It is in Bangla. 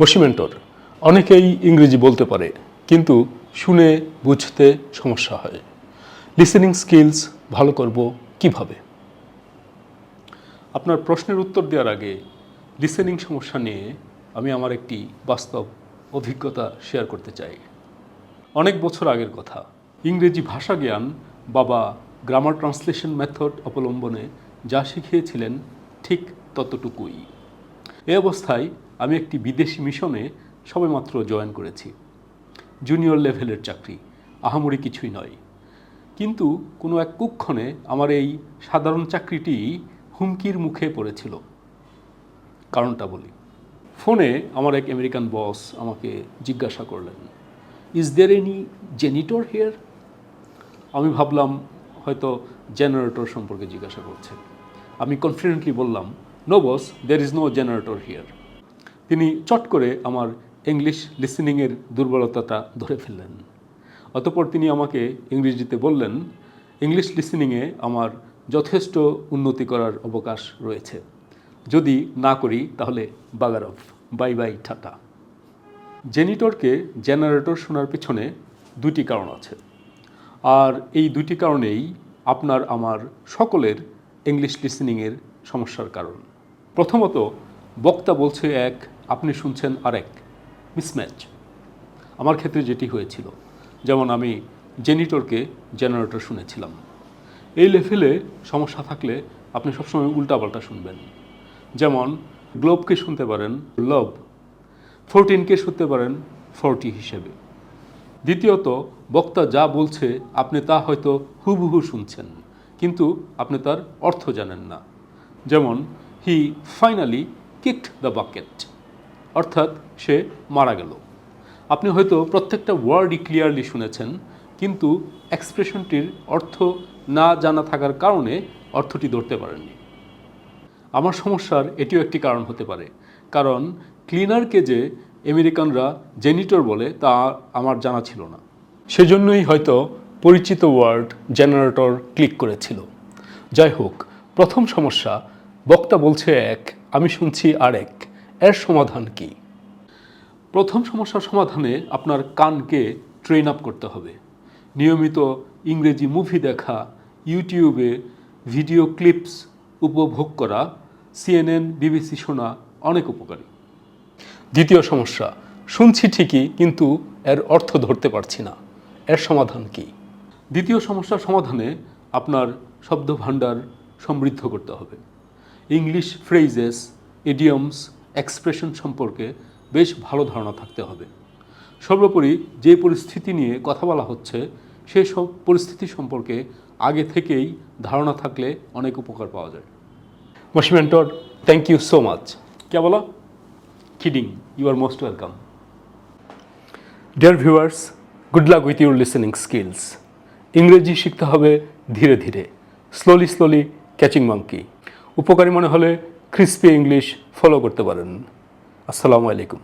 বসিমেন্টর অনেকেই ইংরেজি বলতে পারে, কিন্তু শুনে, বুঝতে সমস্যা হয়। লিসেনিং স্কিলস ভালো করব কীভাবে? আপনার প্রশ্নের উত্তর দেওয়ার আগে লিসেনিং সমস্যা নিয়ে আমি আমার একটি বাস্তব অভিজ্ঞতা শেয়ার করতে চাই। অনেক বছর আগের কথা, ইংরেজি ভাষা জ্ঞান বাবা গ্রামার ট্রান্সলেশন মেথড অবলম্বনে যা শিখিয়েছিলেন ঠিক ততটুকুই। এ অবস্থায় আমি একটি বিদেশি মিশনে সবেমাত্র জয়েন করেছি। জুনিয়র লেভেলের চাকরি, আহামরি কিছুই নয়। কিন্তু কোনো এক কুক্ষণে আমার এই সাধারণ চাকরিটি হুমকির মুখে পড়েছিল। কারণটা বলি। ফোনে আমার এক আমেরিকান বস আমাকে জিজ্ঞাসা করলেন is there any janitor here আমি ভাবলাম, হয়তো জেনারেটর সম্পর্কে জিজ্ঞাসা করছে। আমি কনফিডেন্টলি বললাম no boss there is no generator here তিনি চট করে আমার ইংলিশ লিসেনিংয়ের দুর্বলতাটা ধরে ফেললেন। অতপর তিনি আমাকে ইংরেজিতে বললেন ইংলিশ লিসেনিংয়ে আমার যথেষ্ট উন্নতি করার অবকাশ রয়েছে। যদি না করি তাহলে বাগারফ বাই বাই ঠাটা জেনিটরকে জেনারেটর শোনার পিছনে দুটি কারণ আছে। আর এই দুটি কারণেই আপনার আমার সকলের ইংলিশ লিসেনিংয়ের সমস্যার কারণ। প্রথমত, বক্তা বলছে এক আপনি শুনছেন আরেক মিসম্যাচ। আমার ক্ষেত্রে যেটি হয়েছিল, যেমন আমি জেনিটরকে জেনারেটর শুনেছিলাম। এই লেভেলে সমস্যা থাকলে আপনি সবসময় উল্টাপাল্টা শুনবেন। যেমন, গ্লোবকে শুনতে পারেন, লব। ফোরটিনকে শুনতে পারেন, ফোরটি হিসেবে। দ্বিতীয়ত, বক্তা যা বলছে, আপনি তা হয়তো হুবহু শুনছেন, কিন্তু আপনি তার অর্থ জানেন না। যেমন, he finally kicked the bucket. অর্থাৎ সে মারা গেল। আপনি হয়তো প্রত্যেকটা ওয়ার্ডই ক্লিয়ারলি শুনেছেন, কিন্তু এক্সপ্রেশনটির অর্থ না জানা থাকার কারণে অর্থটি ধরতে পারেননি। আমার সমস্যার এটিও একটি কারণ হতে পারে, কারণ ক্লিনারকে যে আমেরিকানরা জেনিটর বলে, তা আমার জানা ছিল না। সেজন্যই হয়তো পরিচিত ওয়ার্ড জেনারেটর ক্লিক করেছিল। যাই হোক, প্রথম সমস্যা, বক্তা বলছে এক, আমি শুনছি আরেক। এর সমাধান কি? প্রথম সমস্যার সমাধানে আপনার কানকে ট্রেন আপ করতে হবে। নিয়মিত ইংরেজি মুভি দেখা, ইউটিউবে ভিডিও ক্লিপস উপভোগ করা, সিএনএন, বিবিসি শোনা অনেক উপকারী। দ্বিতীয় সমস্যা, শুনছি ঠিকই কিন্তু এর অর্থ ধরতে পারছি না। এর সমাধান কি? দ্বিতীয় সমস্যার সমাধানে আপনার শব্দ ভাণ্ডার সমৃদ্ধ করতে হবে। ইংলিশ ফ্রেজেস ইডিয়মস এক্সপ্রেশন সম্পর্কে বেশ ভালো ধারণা থাকতে হবে। সর্বোপরি যে পরিস্থিতি নিয়ে কথা বলা হচ্ছে সেই সব পরিস্থিতি সম্পর্কে আগে থেকেই ধারণা থাকলে অনেক উপকার পাওয়া যায়। মশি mentor thank you so much কে বলো? Kidding you are most welcome dear viewers good luck with your listening skills ইংরেজি শিখতে হবে ধীরে ধীরে স্লোলি স্লোলি ক্যাচিং মাঙ্কি উপকারী মনে হলে ক্রিস্পি ইংলিশ ফলো করতে পারেন। আসসালামু আলাইকুম।